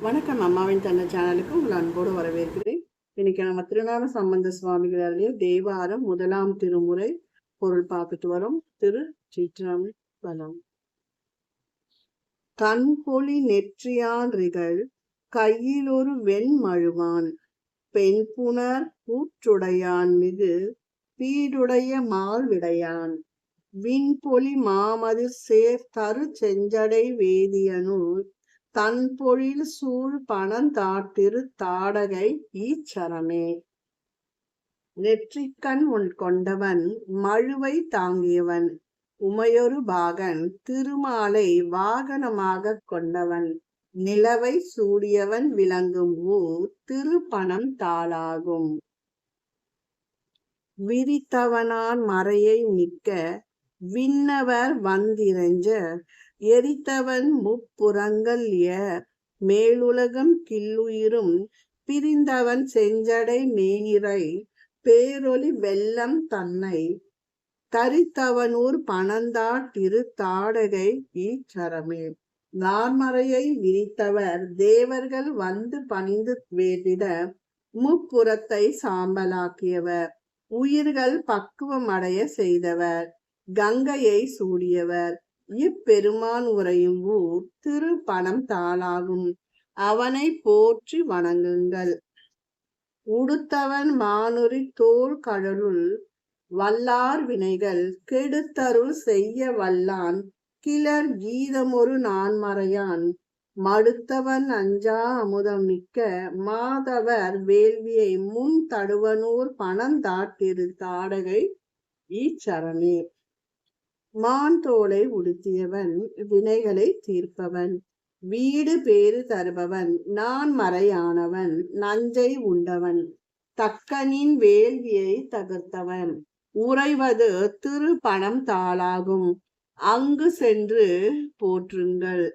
வணக்கம். அம்மாவின் தன்னை சேனலுக்கு உங்கள் அன்போடு வரவேற்கிறேன். இன்னைக்கு நம்ம திருநாள சம்பந்த சுவாமிகள் தேவாரம் முதலாம் திருமுறை பொருள் பார்த்துட்டு வரோம். திரு. சிற்றாமி பலம் கண்பொலி நெற்றியான்றிகள் கையில் ஒரு வெண்மழுவான் பெண் புனர் கூற்றுடையான் மிகு பீடுடைய மால்விடையான் விண்பொலி மாமதிர் சேர் தரு செஞ்சடை வேதியனுள் தன் பொழில் சூழ் பணந்தாட்டிரு தாடகை ஈச்சரமே. நெற்றிக்கண் உன் கொண்டவன் மழுவை தாங்கியவன். உமையொரு பாகன் திருமாலை வாகனமாக கொண்டவன். நிலவை சூடியவன் விளங்கும் ஊர் திருப்பணம் தாளாகும். விரித்தவனான் மறையை நிற்க விண்ணவர் வந்திரஞ்ச எரித்தவன் முப்புறங்கள் ஏர் மேலுலகம் கில்லுயிரும் பிரிந்தவன் செஞ்சடை மேனிரை பேரொளி வெள்ளம் தன்னை தரித்தவனூர் பணந்தாட்டிரு தாடகை ஈச்சரமே நார்மறையை விரித்தவர் தேவர்கள் வந்து பணிந்து வேதிட முப்புறத்தை சாம்பலாக்கியவர். உயிர்கள் பக்குவம் அடைய செய்தவர். கங்கையை சூடியவர். இப்பெருமான் உரையும் ஊர் திரு பணம் தாளாகும். அவனை போற்றி வணங்குங்கள். உடுத்தவன் மானுரி தோல் கடலுள் வல்லார் வினைகள் கெடுத்தருள் செய்ய வல்லான். கிளர் கீதமொரு நான்மறையான். மடுத்தவன் அஞ்சா அமுதம் மிக்க மாதவர் வேள்வியை முன் தடுவனூர் பணந்தாட்டிரு தாடகை ஈச்சரணீர் மான் தோலை உடுத்தியவன் வினைகளை தீர்ப்பவன். வீடு பேறு தருபவன் நான் மறையானவன் நஞ்சை உண்டவன். தக்கனின் வேள்வியை தகர்த்தவன். உறைவது திரு பணம் தாளாகும். அங்கு சென்று போற்றுங்கள்.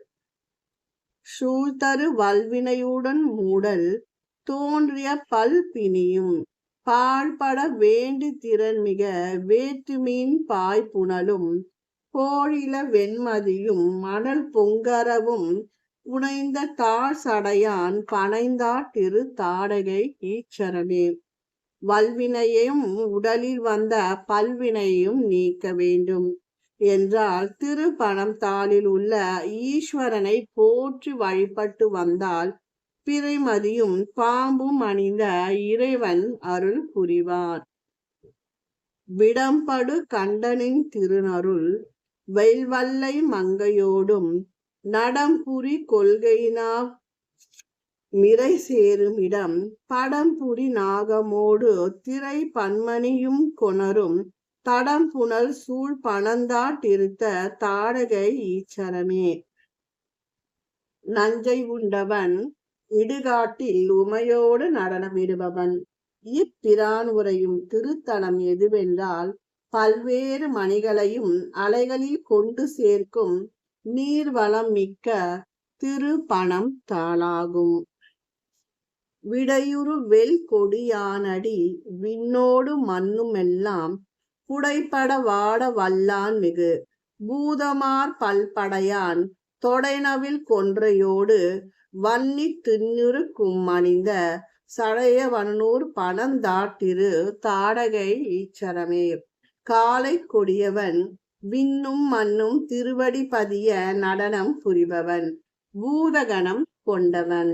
சூழ்தரு வல்வினையுடன் மூடல் தோன்றிய பல் பிணியும். பாழ்பட வேண்டி திறன் மிக வேற்றுமீன் பாய்ப்புணலும் கோழில வெண்மதியும் மணல் பொங்கரவும் புனைந்த தாழ் சடையான் பனைந்தாட்டிரு திரு தாடகை ஈச்சரமே வல்வினையும் உடலில் வந்த பல்வினையும் நீக்க வேண்டும். என்றால் திருப்பணம் தாளில் உள்ள ஈஸ்வரனை போற்றி வழிபட்டு வந்தால் பிறைமதியும் பாம்பும் அணிந்த இறைவன் அருள் புரிவார். விடம்படு கண்டனின் திருநருள் வெல்வல்லை மங்கையோடும் நடம்புரி கொள்கையினா நிறை சேரும் இடம். படம்புரி நாகமோடு திரை பன்மணியும் கொணரும் தடம் புனல் சூழ் பணந்தாட்டிருத்த தாடகை ஈச்சரமே. நஞ்சை உண்டவன் இடுகாட்டில் உமையோடு நடனமிடுபவன் இப்பிரான் உரையும் திருத்தலம் எதுவென்றால் பல்வேறு மணிகளையும் அலைகளில் கொண்டு சேர்க்கும் நீர்வளம் மிக்க திருப்பணம் தாளாகும். விடையுறு வெல் கொடியானடி விண்ணோடு மண்ணுமெல்லாம் புடைப்பட வாட வல்லான் மிகு. பூதமார் பல்படையான் தொடைனவில் கொன்றையோடு வன்னி திண்ணுறு கும்மணிந்த சடையவனூர் பணந்தாட்டிரு தாடகை ஈச்சரமே. காலை கொடியவன் விண்ணும் மண்ணும் திருவடி பதிய நடனம் புரிபவன் பூதகணம் கொண்டவன்.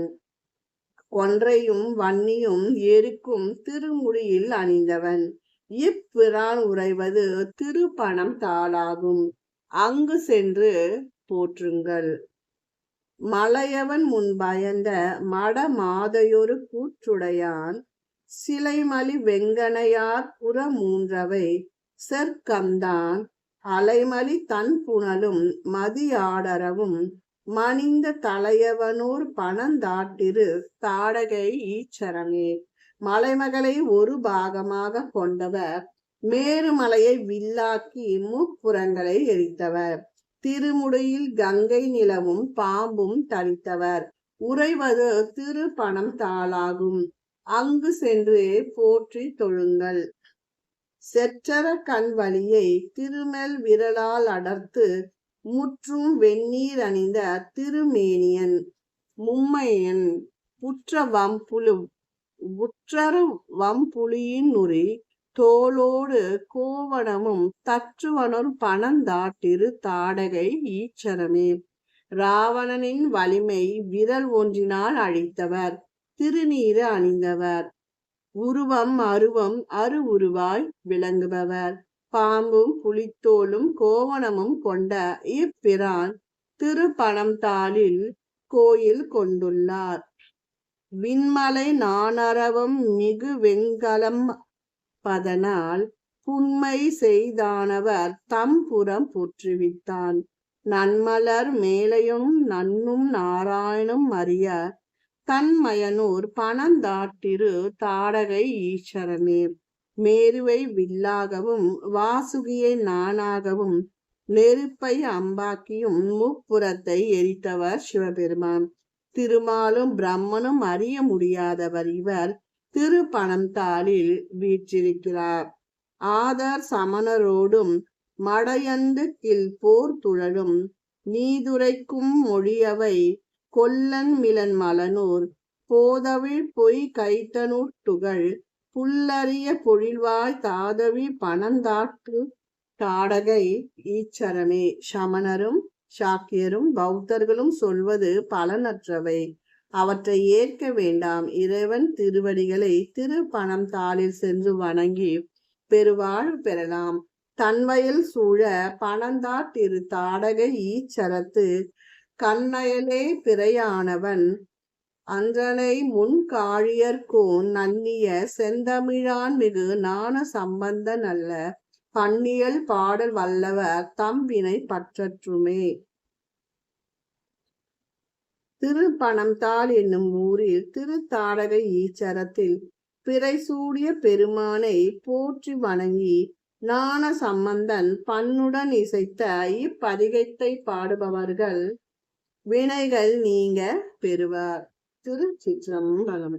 ஒன்றையும் வன்னியும் எருக்கும் திருமுடியில் அணிந்தவன். இப்பிரான் உறைவது திருப்பணம் தாளாகும். அங்கு சென்று போற்றுங்கள். மலையவன் முன் பயந்த மட மாதையொரு கூற்றுடையான். சிலைமலி வெங்கனையார் புற மூன்றவை செற்கந்தான் அலைமலி தன் புனலும் மதியாடரவும் மணிந்த தலையவனூர் பணந்தாட்டிரு தாடகை ஈச்சரமே. மலைமகளை ஒரு பாகமாக கொண்டவர் மேருமலையை வில்லாக்கி முப்புறங்களை எரித்தவர். திருமுடியில் கங்கை நிலவும் பாம்பும் தரித்தவர். உறைவது திருப்பணம் தாளாகும். அங்கு சென்று போற்றி தொழுங்கள். செற்றர கண் வழியை திருமெல் விரலால் அடர்த்து முற்றும் வெந்நீர் அணிந்த திருமேனியன் மும்மையன் புற்ற வம்புழு உற்றர வம்புலியின் நுரி தோளோடு கோவணமும் தற்றுவனும் பணந்தாட்டிரு தாடகை ஈச்சரமே. ராவணனின் வலிமை விரல் ஒன்றினால் அழித்தவர் திருநீறு அணிந்தவர். உருவம் அருவம் அரு உருவாய் விளங்குபவர். பாம்பும் புலித்தோலும் கோவணமும் கொண்ட இப்பிரான் திருப்பணம்தாளில் கோயில் கொண்டுள்ளார். விண்மலை நானரவம் மிகு வெண்கலம் பதனால் புண்மை செய்தானவர் தம் புறம் புற்றுவித்தான். நன்மலர் மேலையும் நன்னும் நாராயணும் அறிய தன்மயனூர் பணந்தாட்டிரு தாடகை ஈஸ்வரமே மேருவை வில்லாகவும் வாசுகியை நானாகவும் நெருப்பை அம்பாக்கியும் முப்புறத்தை எரித்தவர் சிவபெருமான். திருமாலும் பிரம்மனும் அறிய முடியாதவர் இவர் திருப்பணம் தாளில் வீற்றிருக்கிறார். ஆதார் சமணரோடும் மடையந்து கில் போர் துழலும் நீதுரைக்கும் மொழியவை கொல்லன் மிலன் மலனூர் போதவிழ் பொய் கைத்தனூர் துகள் புல்லறிய பொழில்வாய் தாதவி பணந்தாட்டு தாடகை ஈச்சரமே சமணரும் சாக்கியரும் பௌத்தர்களும் சொல்வது பலனற்றவை. அவற்றை ஏற்க வேண்டாம். இறைவன் திருவடிகளை திரு பணம் தாளில் சென்று வணங்கி பெருவாழ்வு பெறலாம். தன்வயல் சூழ பணந்தாட்டிரு தாடகை ஈச்சரத்து கண்ணயலே பிறையானவன். அன்றனை முன் காழியர்கோன் நன்னிய செந்தமிழான் மிகு நாண சம்பந்தன் அல்ல. பன்னியல் பாடல் வல்லவர் தம்பினை பற்றற்றுமே. திருப்பணம்தாள் என்னும் ஊரில் திருத்தாடகை ஈச்சரத்தில் பிறை சூடிய பெருமானை போற்றி வணங்கி ஞான சம்பந்தன் பண்ணுடன் இசைத்த இப்பதிகத்தை பாடுபவர்கள் வினைகள் நீங்க பெறுவார். திருச்சிற்றம்பலம்.